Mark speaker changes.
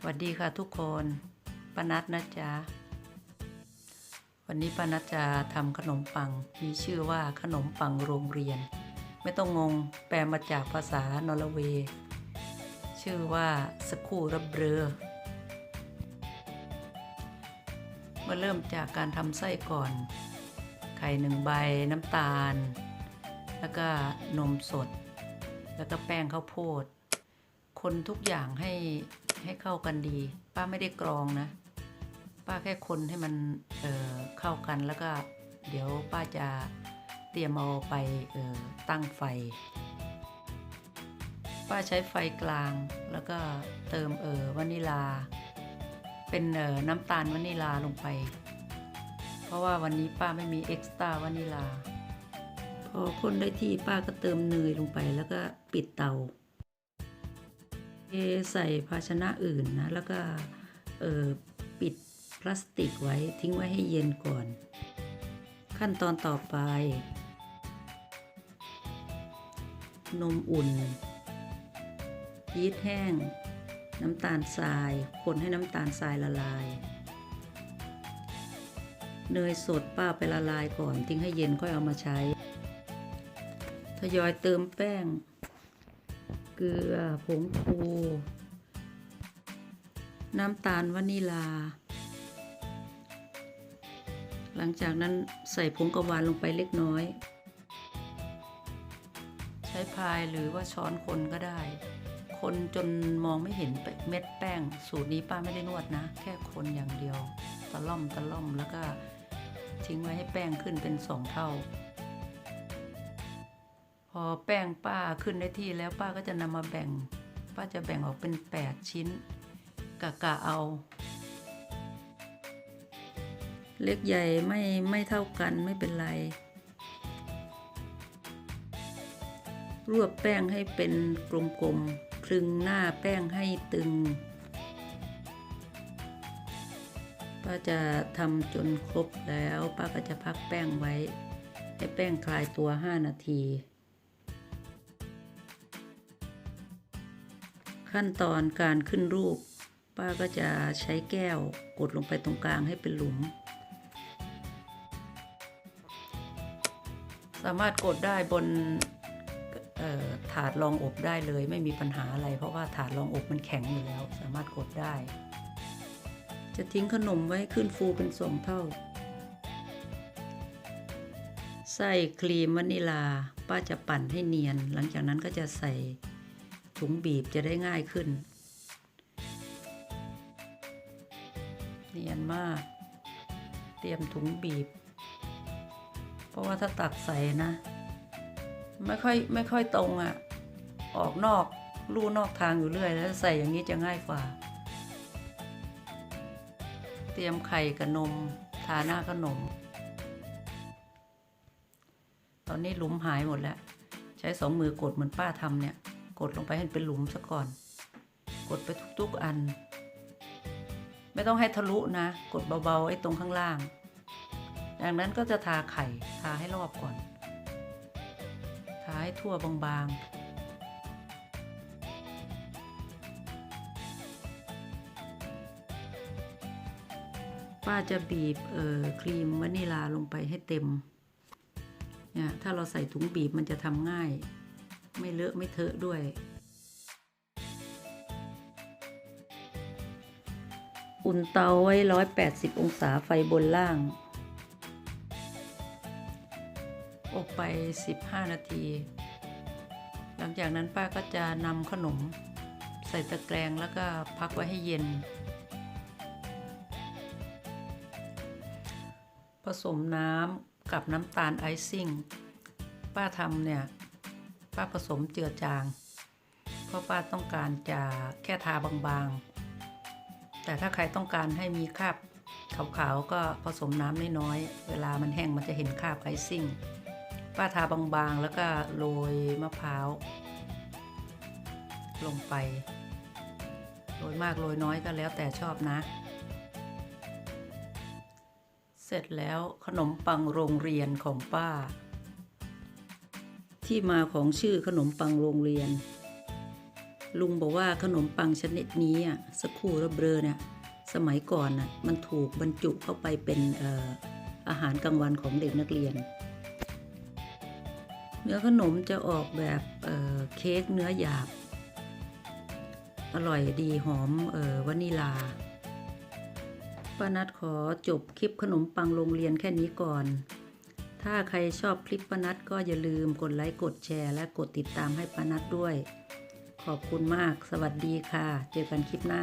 Speaker 1: สวัสดีค่ะทุกคนป้านัดนะจ๊ะ วันนี้ป้านัดจะทำขนมปัง มีชื่อว่าขนมปังโรงเรียน ไม่ต้องงง แปลมาจากภาษานอร์เวย์ ชื่อว่าสคูระเบรอมาเริ่มจากการทำไส้ก่อน ไข่หนึ่งใบน้ำตาล แล้วก็นมสด แล้วก็แป้งข้าวโพด คนทุกอย่างให้ ให้เข้ากันดี ป้าไม่ได้กรองนะ ป้าแค่คนให้มันเเข้ากันแล้วก็ เดี๋ยวป้าจะเตรียมเอาไปตั้งไฟ ป้าใช้ไฟกลางแล้วก็เติมเออวานิลา เป็นเออน้ำตาลวานิลาลงไป เพราะว่าวันนี้ป้าไม่มีเอ็กซ์ตร้าวานิลาพอคนได้ที่ป้าก็เติมเนยลงไปแล้วก็ปิดเตา เทใส่ภาชนะอื่นนะแล้วก็ปิดพลาสติกไว้ทิ้งไว้ให้เย็นก่อน ขั้นตอนต่อไป นมอุ่นยีสต์แห้ง น้ำตาลทราย คนให้น้ำตาลทรายละลาย เนยสดป้าไปละลายก่อน ทิ้งให้เย็นค่อยเอามาใช้ ทยอยเติมแป้ง เกลือ ผงฟู น้ำตาลวานิลา หลังจากนั้นใส่ผงกะวานลงไปเล็กน้อย ใช้พายหรือว่าช้อนคนก็ได้ คนจนมองไม่เห็นเม็ดแป้ง สูตรนี้ป้าไม่ได้นวดนะ แค่คนอย่างเดียว ตะล่อมตะล่อมแล้วก็ทิ้งไว้ให้แป้งขึ้นเป็นสองเท่า อแป้งป้าขึ้นได้ที่แล้วป้าก็จะนำมาแบ่ง ป้าจะแบ่งออกเป็น 8 ชิ้น กะกะเอา เล็กใหญ่ไม่ไม่เท่ากันไม่เป็นไร รวบแป้งให้เป็นกลมๆคลึงหน้าแป้งให้ตึง ป้าจะทำจนครบแล้ว ป้าก็จะพักแป้งไว้ให้แป้งคลายตัว 5 นาที ขั้นตอนการขึ้นรูป ป้าก็จะใช้แก้วกดลงไปตรงกลางให้เป็นหลุม สามารถกดได้บนถาดรองอบได้เลยไม่มีปัญหาอะไร เพราะว่าถาดรองอบมันแข็งอยู่แล้ว สามารถกดได้ จะทิ้งขนมไว้ขึ้นฟูเป็นสองเท่าใส่ครีมวานิลา ป้าจะปั่นให้เนียน หลังจากนั้นก็จะใส่ ถุงบีบจะได้ง่ายขึ้น เนียนมาก เตรียมถุงบีบ เพราะว่าถ้าตักใส่นะ ไม่ค่อยไม่ค่อยตรงอะ่ะ ออกนอกลู่นอกทางอยู่เรื่อย แล้วใส่อย่างนี้จะง่ายกว่า เตรียมไข่กับนมทาหน้าขนม ตอนนี้หลุมหายหมดแล้ว ใช้สองมือกดเหมือนป้าทำเนี่ย กดลงไปให้เป็นหลุมซะก่อน กดไปทุกๆอัน ไม่ต้องให้ทะลุนะ กดเบาๆไอ้ตรงข้างล่างจากนั้นก็จะทาไข่ทาให้รอบก่อน ทาให้ทั่วบางๆป้าจะบีบเอ่อครีมวานิลาลงไปให้เต็มเนี่ยถ้าเราใส่ถุงบีบมันจะทำง่าย ไม่เลอะไม่เทอะด้วย อุ่นเตาไว้ 180 องศาไฟบนล่าง อบไป 15 นาที หลังจากนั้นป้าก็จะนำขนม ใส่ตะแกรงแล้วก็พักไว้ให้เย็นผสมน้ำกับน้ำตาลไอซิ่ง ป้าทำเนี่ย ป้าผสมเจือจาง เพราะป้าต้องการจะแค่ทาบางๆ แต่ถ้าใครต้องการให้มีคราบขาวๆก็ผสมน้ำน้อยๆ เวลามันแห้งมันจะเห็นคราบไอซิ่ง ป้าทาบางๆ แล้วก็โรยมะพร้าวลงไป โรยมากโรยน้อยก็แล้วแต่ชอบนะ เสร็จแล้วขนมปังโรงเรียนของป้า ที่มาของชื่อขนมปังโรงเรียน ลุงบอกว่าขนมปังชนิดนี้อะสักครู่ระเบลอเนี่ยสมัยก่อนน่ะมันถูกบรรจุเข้าไปเป็นอออาหารกลางวันของเด็กนักเรียน เนื้อขนมจะออกแบบเเค้กเนื้อหยาบ อร่อยดีหอมออวานิลาป้านัดขอจบคลิปขนมปังโรงเรียนแค่นี้ก่อน ถ้าใครชอบคลิปป้านัดก็อย่าลืมกดไลค์กดแชร์ และกดติดตามให้ป้านัดด้วย ขอบคุณมาก สวัสดีค่ะ เจอกันคลิปหน้า